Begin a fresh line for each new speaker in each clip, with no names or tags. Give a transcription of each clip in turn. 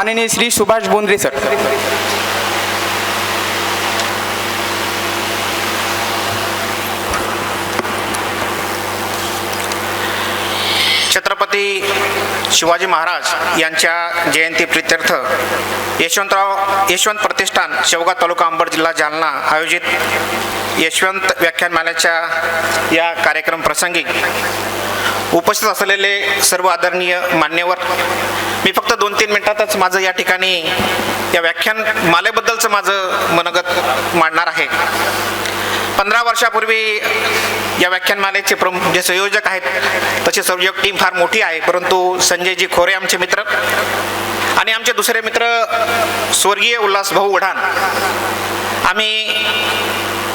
माननीय श्री सुभाष बोंद्रे सर.
छत्रपती शिवाजी महाराज यांच्या जयंती प्रित्यर्थ यशवंतराव यशवंत प्रतिष्ठान शेवगाव तालुका अंबड जिल्हा जालना आयोजित यशवंत व्याख्यानमालेच्या या कार्यक्रम प्रसंगी उपस्थित असलेले सर्व आदरणीय मान्यवर मी फक्त दोन तीन मिनिटातच माझं या ठिकाणी या व्याख्यान मालेबद्दलचं माझं मनगत मांडणार आहे. पंधरा वर्षापूर्वी या व्याख्यानमालेचे प्रमुख जे संयोजक आहेत तशी संयोजक टीम फार मोठी आहे परंतु संजयजी खोरे आमचे मित्र आणि आमचे दुसरे मित्र स्वर्गीय उल्हास भाऊ उढाण आम्ही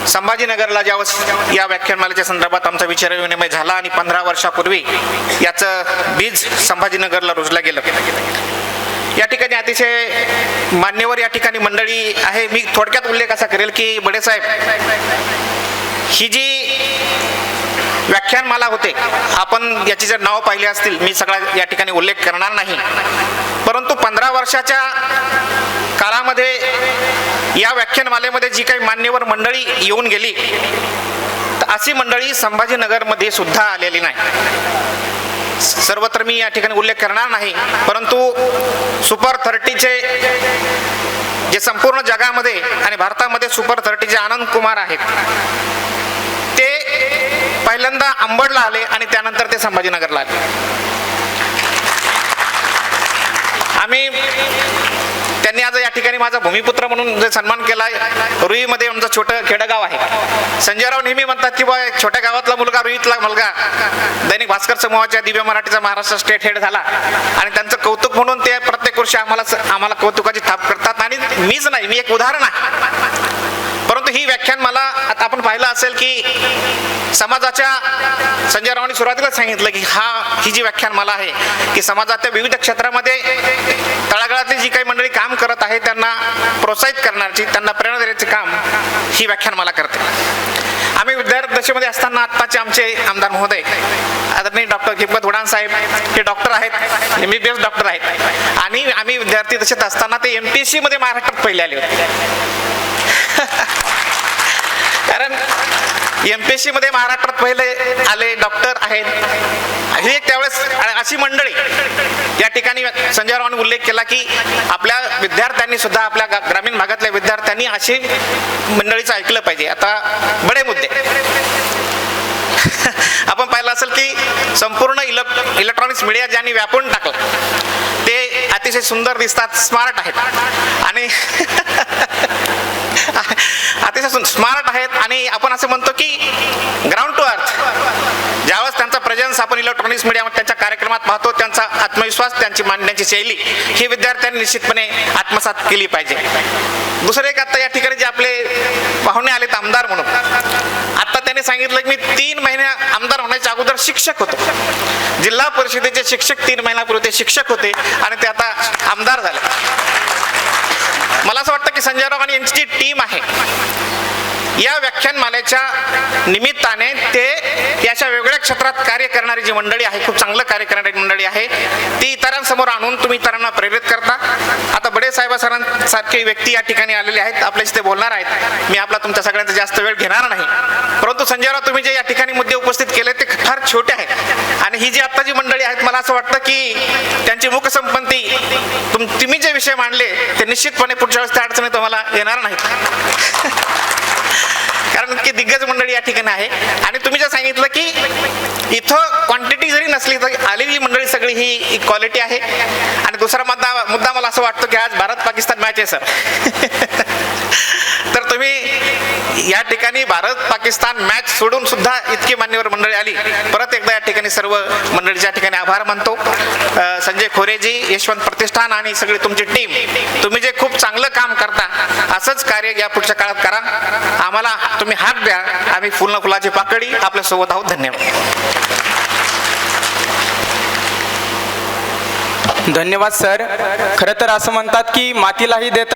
संभाजीनगरला ज्यावेळेस या व्याख्यानमालेच्या संदर्भात आमचा विचारविनिमय झाला आणि पंधरा वर्षापूर्वी याचं बीज संभाजीनगरला रुजलं गेलं. या ठिकाणी अतिशय मान्यवर या ठिकाणी मंडळी आहे. मी थोडक्यात उल्लेख असा करेल की बडेसाहेब ही जी व्याख्यानमाला होते. आपण याची जर नाव पाहिले असतील मी सगळा या ठिकाणी उल्लेख करणार नाही. परंतु पंधरा वर्षाच्या काळामध्ये या व्याख्यानमालेमध्ये जी काही मान्यवर मंडळी येऊन गेली तर अशी मंडळी संभाजीनगरमध्ये सुद्धा आलेली नाही. सर्वत्र मी या ठिकाणी उल्लेख करणार नाही परंतु सुपर थर्टीचे जे संपूर्ण जगामध्ये आणि भारतामध्ये सुपर थर्टीचे आनंद कुमार आहेत पहिल्यांदा अंबडला आले आणि त्यानंतर ते संभाजीनगरला आले. आम्ही त्यांनी आज या ठिकाणी माझा भूमिपुत्र म्हणून जे सन्मान केला रुईमध्ये आमचं छोटं खेडगाव आहे. संजयराव नेहमी म्हणतात की बा एक छोट्या गावातला मुलगा रुईतला मुलगा. दैनिक भास्कर समूहाच्या दिव्य मराठीचा महाराष्ट्र स्टेट हेड झाला. आणि त्यांचं कौतुक म्हणून ते प्रत्येक वर्षी आम्हाला आम्हाला कौतुकाची थाप करतात. आणि मीच नाही मी एक उदाहरण आहे. परंतु ही व्याख्यान मला आपण पाहिलं असेल की समाजाच्या संजय रावांनी सुरुवातीलाच सांगितलं की हा ही जी व्याख्यान मला आहे की समाजाच्या विविध क्षेत्रामध्ये तळागाळातली जी काही मंडळी काम करत आहे त्यांना प्रोत्साहित करण्याची त्यांना प्रेरणा देण्याचे काम ही व्याख्यान मला करते. आम्ही विद्यार्थी दशेमध्ये असताना आत्ताचे आमचे आमदार महोदय आदरणीय डॉक्टर किंमत वडान साहेब हे डॉक्टर आहेत M B B S doctor आहेत. आणि आम्ही विद्यार्थी दशेत असताना ते एम पी एस सीमध्ये महाराष्ट्रात पहिले आले होते. कारण एम पी एस सी मध्ये महाराष्ट्रात पहिले आले डॉक्टर आहेत. ही एक त्यावेळेस अशी मंडळी या ठिकाणी संजय रावांनी उल्लेख केला की आपल्या विद्यार्थ्यांनी सुद्धा आपल्या ग्रामीण भागातल्या विद्यार्थ्यांनी अशी मंडळीचं ऐकलं पाहिजे. आता बडे मुद्दे. आपण पाहिलं असेल की संपूर्ण इलेक् इलेक्ट्रॉनिक्स मीडिया ज्यांनी व्यापून टाकला ते अतिशय सुंदर दिसतात स्मार्ट आहेत. आणि अतिशय स्मार्ट आहेत आणि आपण असं म्हणतो की ग्राउंड टू अर्थ ज्यावेळेस त्यांचा प्रेझेन्स आपण इलेक्ट्रॉनिक्स मीडिया त्यांच्या कार्यक्रमात पाहतो त्यांचा आत्मविश्वास त्यांची मांडण्याची शैली ही विद्यार्थ्यांनी निश्चितपणे आत्मसात केली पाहिजे. दुसरे एक आता या ठिकाणी जे आपले पाहुणे आलेत आमदार म्हणून. आता त्यांनी सांगितलं की मी तीन महिने आमदार होण्याच्या अगोदर शिक्षक होतो. जिल्हा परिषदेचे शिक्षक तीन महिन्यापूर्वी ते शिक्षक होते आणि ते आता आमदार झाले. मला असं वाटतं की संजय राव आणि यांची जी टीम आहे या व्याख्यानमालेच्या निमित्ताने ते याच्या वेगळ्या क्षेत्रात कार्य करणारी जी मंडळी आहे खूप चांगलं कार्य करणारी मंडळी आहे ती इतरांसमोर आणून तुम्ही इतरांना प्रेरित करता. आता बडे साहेब सरांसारखे व्यक्ती या ठिकाणी आलेले आहेत आपल्याशी ते बोलणार आहेत. मी आपला तुमच्या सगळ्यांचा जास्त वेळ घेणार नाही. परंतु संजयराव तुम्ही जे या ठिकाणी मुद्दे उपस्थित केले ते फार छोटे आहेत. आणि ही जी आता जी मंडळी आहेत मला असं वाटतं की त्यांची मुखसंपत्ती तुम तुम्ही जे विषय मांडले ते निश्चितपणे पुढच्या वेळेस त्या अडचणी तुम्हाला येणार नाहीत. कारण की दिग्गज मंडळी या ठिकाणी आहे. आणि तुम्ही जे सांगितलं की इथं क्वांटिटी जरी नसली तरी आलेली मंडळी सगळी ही क्वालिटी आहे. आणि दुसरा मुद्दा मुद्दा मला असं वाटतं की आज भारत पाकिस्तान मॅच आहे सर पूर्वी या ठिकाणी भारत पाकिस्तान मॅच सोडून सुद्धा इतकी मान्यवर मंडळी आली. परत एकदा या ठिकाणी सर्व मंडळीच्या ठिकाणी आभार मानतो. संजय खोरेजी यशवंत प्रतिष्ठान आणि सगळी तुमची टीम तुम्ही जे खूप चांगलं काम करता असंच कार्य या पुढच्या काळात करा. आम्हाला तुम्ही हात द्या. आम्ही फुल फुलाची पाकडी आपल्यासोबत आहोत. धन्यवाद.
धन्यवाद सर. खरं तर असं म्हणतात की मातीलाही देतात